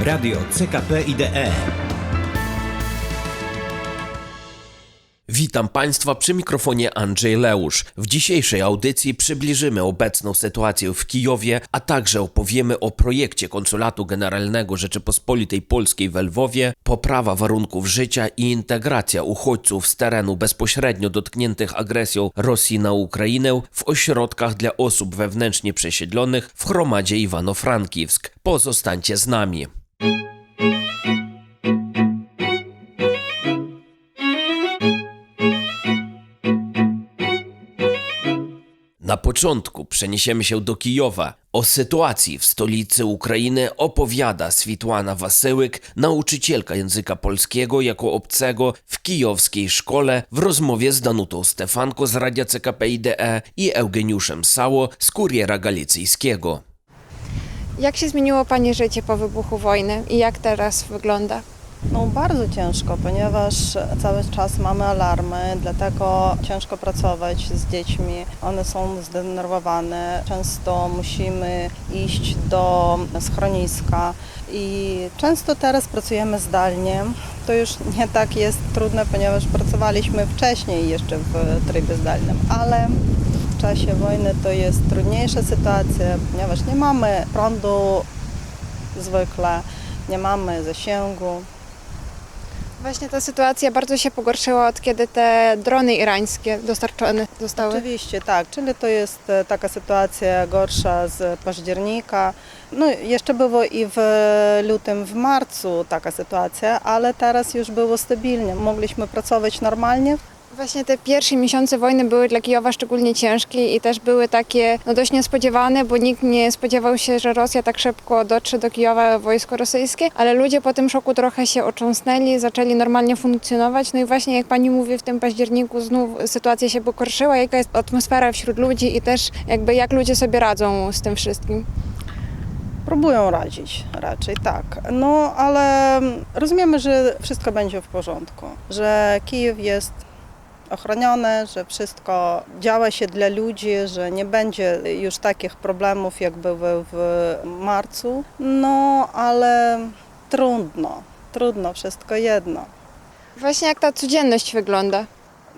Radio CKP IDE. Witam Państwa przy mikrofonie Andrzej Leusz. W dzisiejszej audycji przybliżymy obecną sytuację w Kijowie, a także opowiemy o projekcie Konsulatu Generalnego Rzeczypospolitej Polskiej w Lwowie, poprawa warunków życia i integracja uchodźców z terenu bezpośrednio dotkniętych agresją Rosji na Ukrainę w ośrodkach dla osób wewnętrznie przesiedlonych w Chromadzie Iwano-Frankiwsk. Pozostańcie z nami. Na początku przeniesiemy się do Kijowa. O sytuacji w stolicy Ukrainy opowiada Switłana Wasyłyk, nauczycielka języka polskiego jako obcego w kijowskiej szkole w rozmowie z Danutą Stefanko z Radia CKP IDE i Eugeniuszem Sało z Kuriera Galicyjskiego. Jak się zmieniło Pani życie po wybuchu wojny i jak teraz wygląda? No bardzo ciężko, ponieważ cały czas mamy alarmy, dlatego ciężko pracować z dziećmi. One są zdenerwowane. Często musimy iść do schroniska i często teraz pracujemy zdalnie. To już nie tak jest trudne, ponieważ pracowaliśmy wcześniej jeszcze w trybie zdalnym, ale w czasie wojny to jest trudniejsza sytuacja, ponieważ nie mamy prądu zwykle, nie mamy zasięgu. Właśnie ta sytuacja bardzo się pogorszyła od kiedy te drony irańskie dostarczone zostały. Oczywiście tak, czyli to jest e, taka sytuacja gorsza z października. No jeszcze było i w lutym, w marcu taka sytuacja, ale teraz już było stabilnie. Mogliśmy pracować normalnie. Właśnie te pierwsze miesiące wojny były dla Kijowa szczególnie ciężkie i też były takie no dość niespodziewane, bo nikt nie spodziewał się, że Rosja tak szybko dotrze do Kijowa wojsko rosyjskie, ale ludzie po tym szoku trochę się otrząsnęli, zaczęli normalnie funkcjonować. No i właśnie jak pani mówi, w tym październiku znów sytuacja się pogorszyła, jaka jest atmosfera wśród ludzi i też jakby jak ludzie sobie radzą z tym wszystkim. Próbują radzić raczej, tak. No ale rozumiemy, że wszystko będzie w porządku, że Kijów jest ochronione, że wszystko działa się dla ludzi, że nie będzie już takich problemów, jak były w marcu. No ale trudno, trudno wszystko jedno. Właśnie jak ta codzienność wygląda?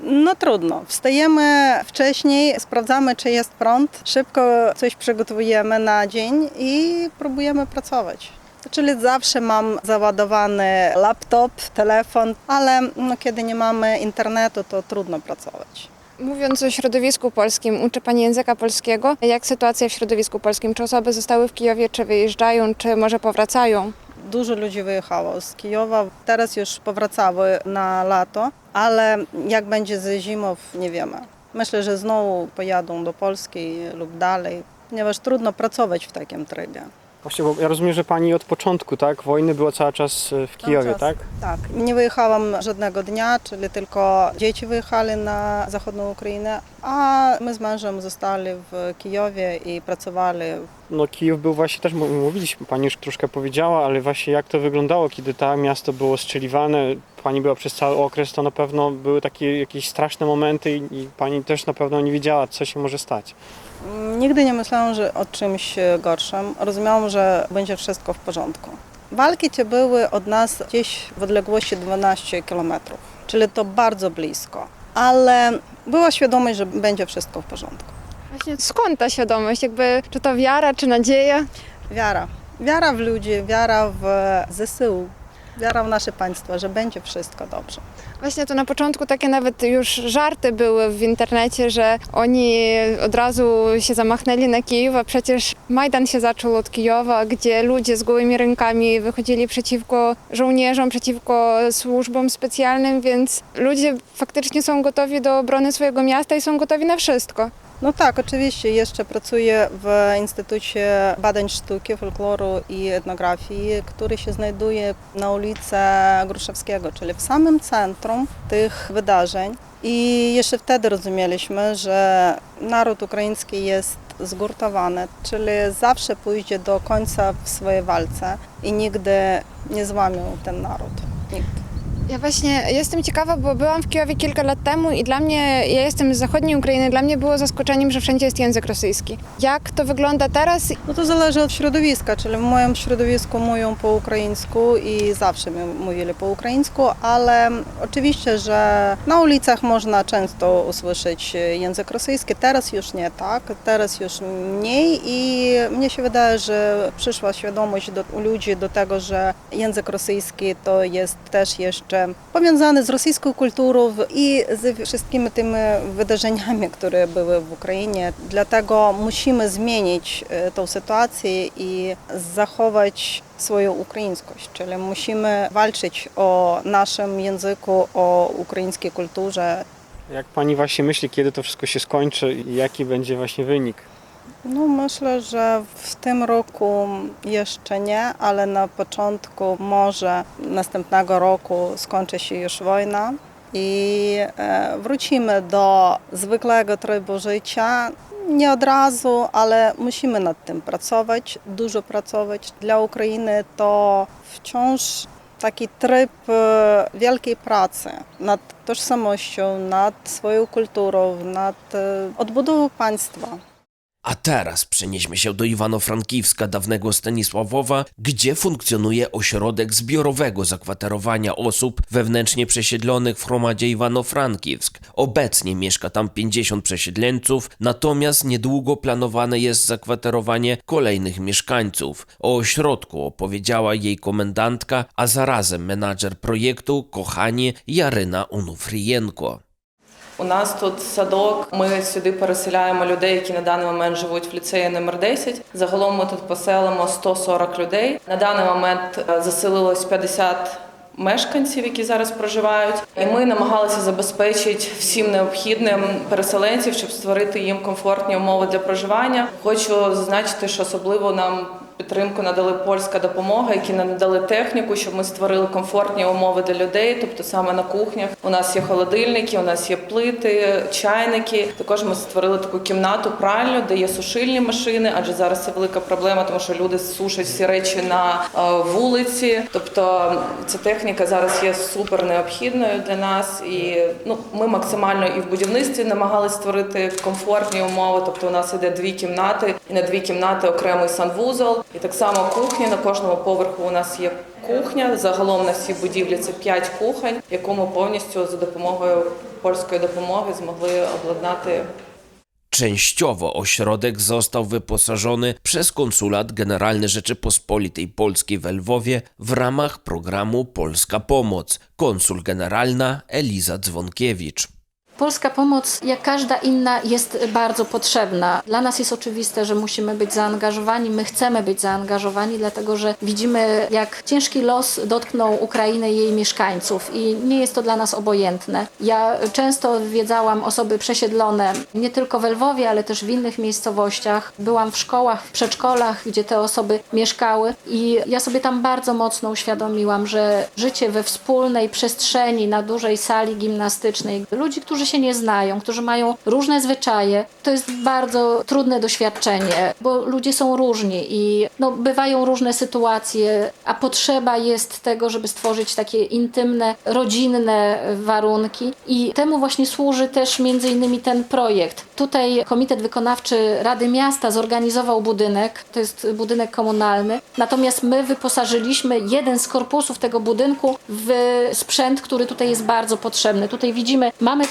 No trudno. Wstajemy wcześniej, sprawdzamy, czy jest prąd, szybko coś przygotowujemy na dzień i próbujemy pracować. Czyli zawsze mam załadowany laptop, telefon, ale no, kiedy nie mamy internetu, to trudno pracować. Mówiąc o środowisku polskim, uczy Pani języka polskiego. Jak sytuacja w środowisku polskim? Czy osoby zostały w Kijowie, czy wyjeżdżają, czy może powracają? Dużo ludzi wyjechało z Kijowa, teraz już powracały na lato, ale jak będzie ze zimą, nie wiemy. Myślę, że znowu pojadą do Polski lub dalej, ponieważ trudno pracować w takim trybie. Właśnie, bo ja rozumiem, że pani od początku, tak, wojny była cały czas e, w Kijowie, czas. tak? Tak. Nie wyjechałam żadnego dnia, czyli tylko dzieci wyjechali na zachodnią Ukrainę, a my z mężem zostali w Kijowie i pracowali. No Kijów był właśnie też, mówiliśmy, pani już troszkę powiedziała, ale właśnie jak to wyglądało, kiedy to miasto było strzeliwane, pani była przez cały okres, to na pewno były takie jakieś straszne momenty i, i pani też na pewno nie wiedziała, co się może stać. Nigdy nie myślałam, że o czymś gorszym. Rozumiałam, że będzie wszystko w porządku. Walki te były od nas gdzieś w odległości 12 kilometrów, czyli to bardzo blisko. Ale była świadomość, że będzie wszystko w porządku. Właśnie skąd ta świadomość? Jakby, czy to wiara, czy nadzieja? Wiara. Wiara w ludzi, wiara w ZSU, wiara w nasze państwo, że będzie wszystko dobrze. Właśnie to na początku takie nawet już żarty były w internecie, że oni od razu się zamachnęli na Kijów, a przecież Majdan się zaczął od Kijowa, gdzie ludzie z gołymi rękami wychodzili przeciwko żołnierzom, przeciwko służbom specjalnym, więc ludzie faktycznie są gotowi do obrony swojego miasta i są gotowi na wszystko. No tak, oczywiście. Jeszcze pracuję w Instytucie Badań Sztuki, Folkloru i Etnografii, który się znajduje na ulicy Gruszewskiego, czyli w samym centrum tych wydarzeń. I jeszcze wtedy rozumieliśmy, że naród ukraiński jest zgurtowany, czyli zawsze pójdzie do końca w swojej walce i nigdy nie złamią ten naród. Nigdy. Ja właśnie jestem ciekawa, bo byłam w Kijowie kilka lat temu i dla mnie, ja jestem z zachodniej Ukrainy, dla mnie było zaskoczeniem, że wszędzie jest język rosyjski. Jak to wygląda teraz? No to zależy od środowiska, czyli w moim środowisku mówią po ukraińsku i zawsze mówili po ukraińsku, ale oczywiście, że na ulicach można często usłyszeć język rosyjski, teraz już nie tak, teraz już mniej i mnie się wydaje, że przyszła świadomość do, u ludzi do tego, że język rosyjski to jest też jeszcze powiązany z rosyjską kulturą i ze wszystkimi tymi wydarzeniami, które były w Ukrainie. Dlatego musimy zmienić e, tą sytuację i zachować swoją ukraińskość, czyli musimy walczyć o naszym języku, o ukraińskiej kulturze. Jak pani właśnie myśli, kiedy to wszystko się skończy i jaki będzie właśnie wynik? No myślę, że w tym roku jeszcze nie, ale na początku może następnego roku skończy się już wojna i e, wrócimy do zwykłego trybu życia. Nie od razu, ale musimy nad tym pracować, dużo pracować. Dla Ukrainy to wciąż taki tryb e, wielkiej pracy nad tożsamością, nad swoją kulturą, nad e, odbudową państwa. A teraz przenieśmy się do Iwano-Frankiwska, dawnego Stanisławowa, gdzie funkcjonuje ośrodek zbiorowego zakwaterowania osób wewnętrznie przesiedlonych w Chromadzie Iwano-Frankiwsk. Obecnie mieszka tam 50 przesiedleńców, natomiast niedługo planowane jest zakwaterowanie kolejnych mieszkańców. O ośrodku opowiedziała jej komendantka, a zarazem menadżer projektu, kochanie Jaryna Unufrijenko. У нас тут садок. Ми сюди переселяємо людей, які на даний момент живуть в ліцеї номер 10. Загалом ми тут поселимо 140 людей. На даний момент е, заселилось 50 мешканців, які зараз проживають. І ми намагалися забезпечити всім необхідним переселенців, щоб створити їм комфортні умови для проживання. Хочу зазначити, що особливо нам підтримку надали польська допомога, які нам надали техніку, щоб ми створили комфортні умови для людей. Тобто саме на кухнях у нас є холодильники, у нас є плити, чайники. Також ми створили таку кімнату пральню, де є сушильні машини, адже зараз це велика проблема, тому що люди сушать всі речі на е, вулиці. Тобто ця техніка зараз є супер необхідною для нас. І ну ми максимально і в будівництві намагалися створити комфортні умови. Тобто у нас іде дві кімнати, і на дві кімнати окремий санвузол. І так само кухня на кожному поверху у нас є кухня. Загалом на всій будівлі це 5 кухонь, яку ми повністю за допомогою польської допомоги змогли обладнати Częściowo ośrodek został wyposażony przez Konsulat Generalny Rzeczypospolitej Polskiej w Lwowie w ramach programu Polska Pomoc. Konsul generalna Eliza Dzwonkiewicz. Polska pomoc, jak każda inna, jest bardzo potrzebna. Dla nas jest oczywiste, że musimy być zaangażowani, my chcemy być zaangażowani, dlatego że widzimy, jak ciężki los dotknął Ukrainę i jej mieszkańców i nie jest to dla nas obojętne. Ja często odwiedzałam osoby przesiedlone, nie tylko w Lwowie, ale też w innych miejscowościach. Byłam w szkołach, w przedszkolach, gdzie te osoby mieszkały i ja sobie tam bardzo mocno uświadomiłam, że życie we wspólnej przestrzeni na dużej sali gimnastycznej, ludzi, którzy się nie znają, którzy mają różne zwyczaje, to jest bardzo trudne doświadczenie, bo ludzie są różni i no, bywają różne sytuacje, a potrzeba jest tego, żeby stworzyć takie intymne, rodzinne warunki i temu właśnie służy też między innymi ten projekt. Tutaj Komitet Wykonawczy Rady Miasta zorganizował budynek, to jest budynek komunalny, natomiast my wyposażyliśmy jeden z korpusów tego budynku w sprzęt, który tutaj jest bardzo potrzebny. Tutaj widzimy, mamy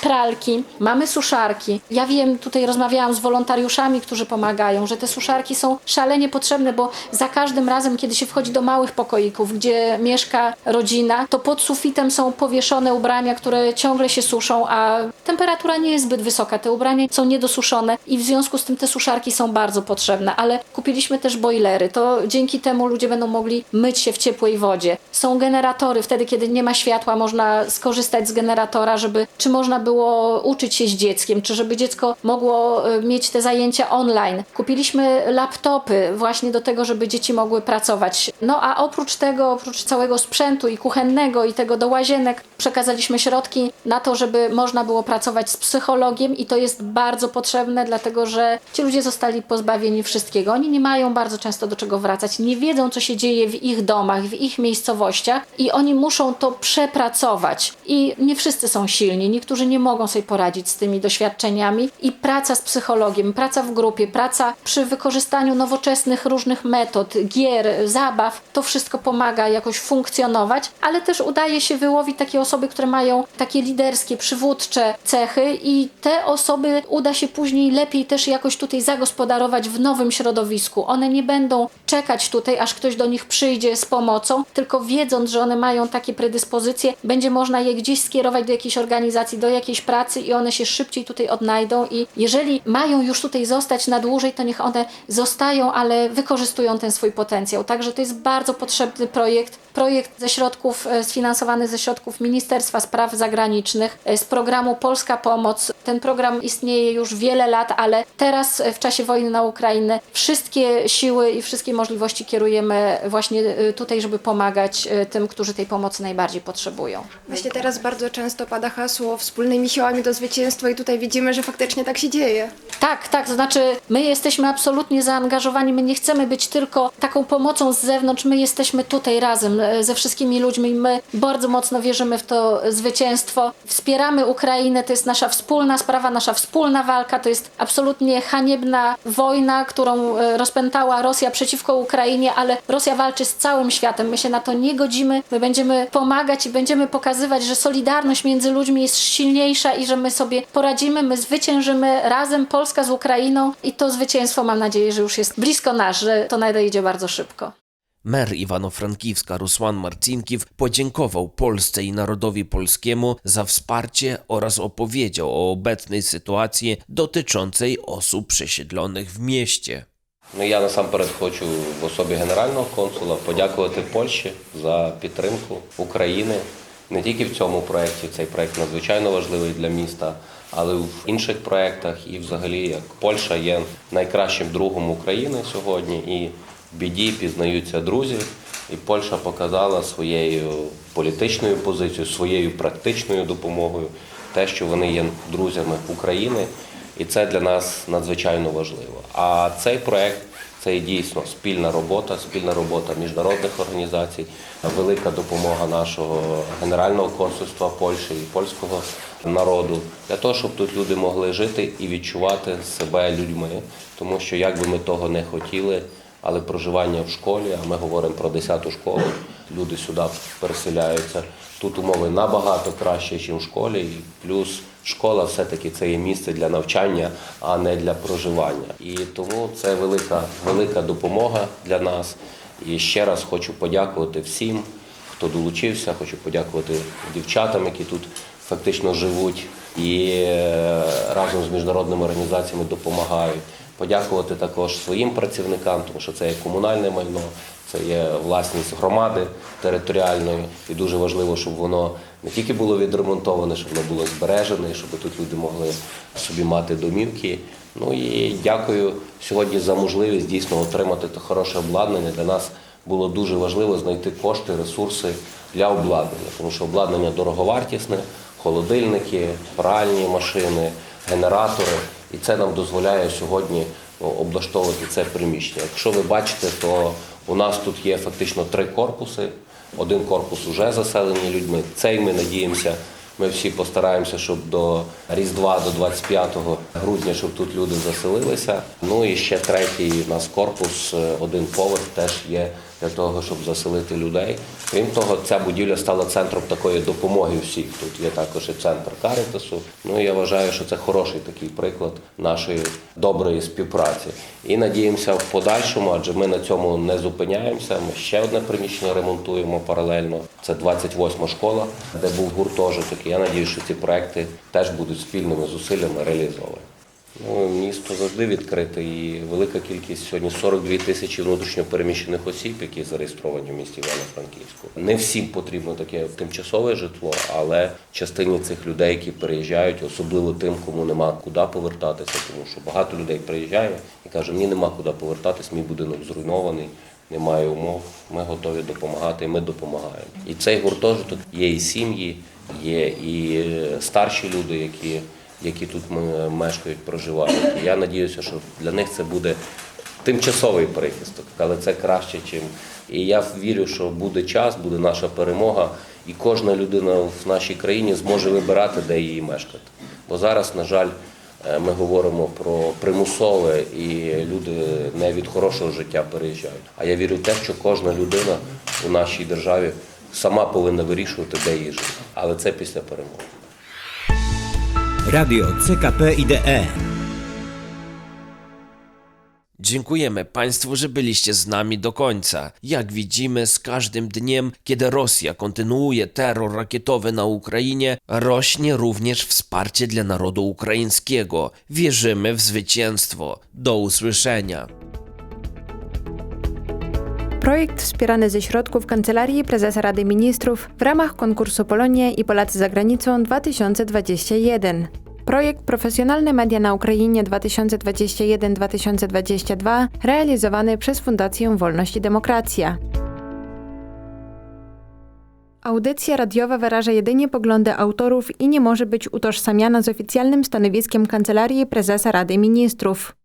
mamy suszarki. Ja wiem, tutaj rozmawiałam z wolontariuszami, którzy pomagają, że te suszarki są szalenie potrzebne, bo za każdym razem, kiedy się wchodzi do małych pokoików, gdzie mieszka rodzina, to pod sufitem są powieszone ubrania, które ciągle się suszą, a temperatura nie jest zbyt wysoka. Te ubrania są niedosuszone i w związku z tym te suszarki są bardzo potrzebne, ale kupiliśmy też bojlery. To dzięki temu ludzie będą mogli myć się w ciepłej wodzie. Są generatory, wtedy kiedy nie ma światła, można skorzystać z generatora, żeby czy można było pouczyć się z dzieckiem, czy żeby dziecko mogło e, mieć te zajęcia online. Kupiliśmy laptopy właśnie do tego, żeby dzieci mogły pracować. No a oprócz tego, oprócz całego sprzętu i kuchennego i tego do łazienek, przekazaliśmy środki na to, żeby można było pracować z psychologiem i to jest bardzo potrzebne, dlatego że ci ludzie zostali pozbawieni wszystkiego. Oni nie mają bardzo często do czego wracać, nie wiedzą, co się dzieje w ich domach, w ich miejscowościach i oni muszą to przepracować. I nie wszyscy są silni, niektórzy nie mogą sobie poradzić z tymi doświadczeniami i praca z psychologiem, praca w grupie, praca przy wykorzystaniu nowoczesnych różnych metod, gier, zabaw, to wszystko pomaga jakoś funkcjonować, ale też udaje się wyłowić takie osoby, które mają takie liderskie, przywódcze cechy i te osoby uda się później lepiej też jakoś tutaj zagospodarować w nowym środowisku. One nie będą czekać tutaj, aż ktoś do nich przyjdzie z pomocą, tylko wiedząc, że one mają takie predyspozycje, będzie można je gdzieś skierować do jakiejś organizacji, do jakiejś pracy i one się szybciej tutaj odnajdą i jeżeli mają już tutaj zostać na dłużej, to niech one zostają, ale wykorzystują ten swój potencjał. Także to jest bardzo potrzebny projekt. Projekt ze środków, e, sfinansowany ze środków Ministerstwa Spraw Zagranicznych, e, z programu Polska Pomoc. Ten program istnieje już wiele lat, ale teraz e, w czasie wojny na Ukrainę wszystkie siły i wszystkie możliwości kierujemy właśnie e, tutaj, żeby pomagać e, tym, którzy tej pomocy najbardziej potrzebują. Właśnie teraz bardzo często pada hasło wspólnymi siłami do zwycięstwa i tutaj widzimy, że faktycznie tak się dzieje. Tak, tak, to znaczy my jesteśmy absolutnie zaangażowani, my nie chcemy być tylko taką pomocą z zewnątrz, my jesteśmy tutaj razem e, ze wszystkimi ludźmi i my bardzo mocno wierzymy w to zwycięstwo. Wspieramy Ukrainę, to jest nasza wspólna sprawa, nasza wspólna walka, to jest absolutnie haniebna wojna, którą rozpętała Rosja przeciwko Ukrainie, ale Rosja walczy z całym światem, my się na to nie godzimy, my będziemy pomagać i będziemy pokazywać, że solidarność między ludźmi jest silniejsza i że my sobie poradzimy, my zwyciężymy razem Polska z Ukrainą i to zwycięstwo mam nadzieję, że już jest blisko nas, że to nadejdzie bardzo szybko. Mer Iwano-Frankivska Rusłan Marcinkiew podziękował Polsce i narodowi polskiemu za wsparcie oraz opowiedział o obecnej sytuacji dotyczącej osób przesiedlonych w mieście. Ну, я насамперед хочу в особі генерального консула подякувати Польщі за підтримку України не тільки в цьому проєкті. Цей проєкт надзвичайно важливий для міста, але й в інших проєктах. І взагалі, як Польща є найкращим другом України сьогодні, і в біді пізнаються друзі. І Польща показала своєю політичною позицією, своєю практичною допомогою те, що вони є друзями України. І це для нас надзвичайно важливо. А цей проект це дійсно спільна робота, спільна робота міжнародних організацій, велика допомога нашого генерального консульства Польщі і польського народу для того, щоб тут люди могли жити і відчувати себе людьми. Тому що як би ми того не хотіли, але проживання в школі, а ми говоримо про 10-ту школу, люди сюди переселяються. Тут умови набагато краще, ніж в школі. І плюс школа все-таки це є місце для навчання, а не для проживання. І тому це велика, велика допомога для нас. І ще раз хочу подякувати всім, хто долучився. Хочу подякувати дівчатам, які тут фактично живуть і е, разом з міжнародними організаціями допомагають. Подякувати також своїм працівникам, тому що це є комунальне майно, це є власність громади територіальної, і дуже важливо, щоб воно не тільки було відремонтоване, щоб воно було збережене, щоб тут люди могли собі мати домівки. Ну і дякую сьогодні за можливість дійсно отримати те хороше обладнання. Для нас було дуже важливо знайти кошти, ресурси для обладнання, тому що обладнання дороговартісне, холодильники, пральні машини, генератори. І це нам дозволяє сьогодні ну, облаштовувати це приміщення. Якщо ви бачите, то у нас тут є фактично три корпуси. Один корпус вже заселений людьми. Цей ми надіємося. Ми всі постараємося, щоб до Різдва, до 25 грудня, щоб тут люди заселилися. Ну і ще третій у нас корпус, е, один поверх теж є для того, щоб заселити людей. Крім того, ця будівля стала центром такої допомоги всіх. Тут є також і центр Карітасу. Ну я вважаю, що це хороший такий приклад нашої доброї співпраці. І надіємося в подальшому, адже ми на цьому не зупиняємося. Ми ще одне приміщення ремонтуємо паралельно. Це 28 школа, де був гуртожиток. Я надію, що ці проекти теж будуть спільними зусиллями реалізовані. Ну, місто завжди відкрите і велика кількість сьогодні 42 тисячі внутрішньопереміщених осіб, які зареєстровані в місті Івано-Франківську. Не всім потрібно таке тимчасове житло, але частині цих людей, які переїжджають, особливо тим, кому нема куди повертатися, тому що багато людей приїжджає і каже, мені нема куди повертатись, мій будинок зруйнований. Немає умов, ми готові допомагати, і ми допомагаємо. І цей гуртожиток є і сім'ї, є і старші люди, які які тут мешкають, проживають. І я надіюся, що для них це буде тимчасовий прихисток, але це краще, чим. І я вірю, що буде час, буде наша перемога, і кожна людина в нашій країні зможе вибирати, де її мешкати. Бо зараз, на жаль, е, ми говоримо про примусове, і люди не від хорошого життя переїжджають. А я вірю в те, що кожна людина у нашій державі сама повинна вирішувати, де її жити. Але це після перемоги. Radio CKP IDE. Dziękujemy Państwu, że byliście z nami do końca. Jak widzimy, z każdym dniem, kiedy Rosja kontynuuje terror rakietowy na Ukrainie, rośnie również wsparcie dla narodu ukraińskiego. Wierzymy w zwycięstwo. Do usłyszenia. Projekt wspierany ze środków Kancelarii Prezesa Rady Ministrów w ramach konkursu Polonia i Polacy za granicą 2021. Projekt Profesjonalne Media na Ukrainie 2021-2022 realizowany przez Fundację Wolność i Demokracja. Audycja radiowa wyraża jedynie poglądy autorów i nie może być utożsamiana z oficjalnym stanowiskiem Kancelarii Prezesa Rady Ministrów.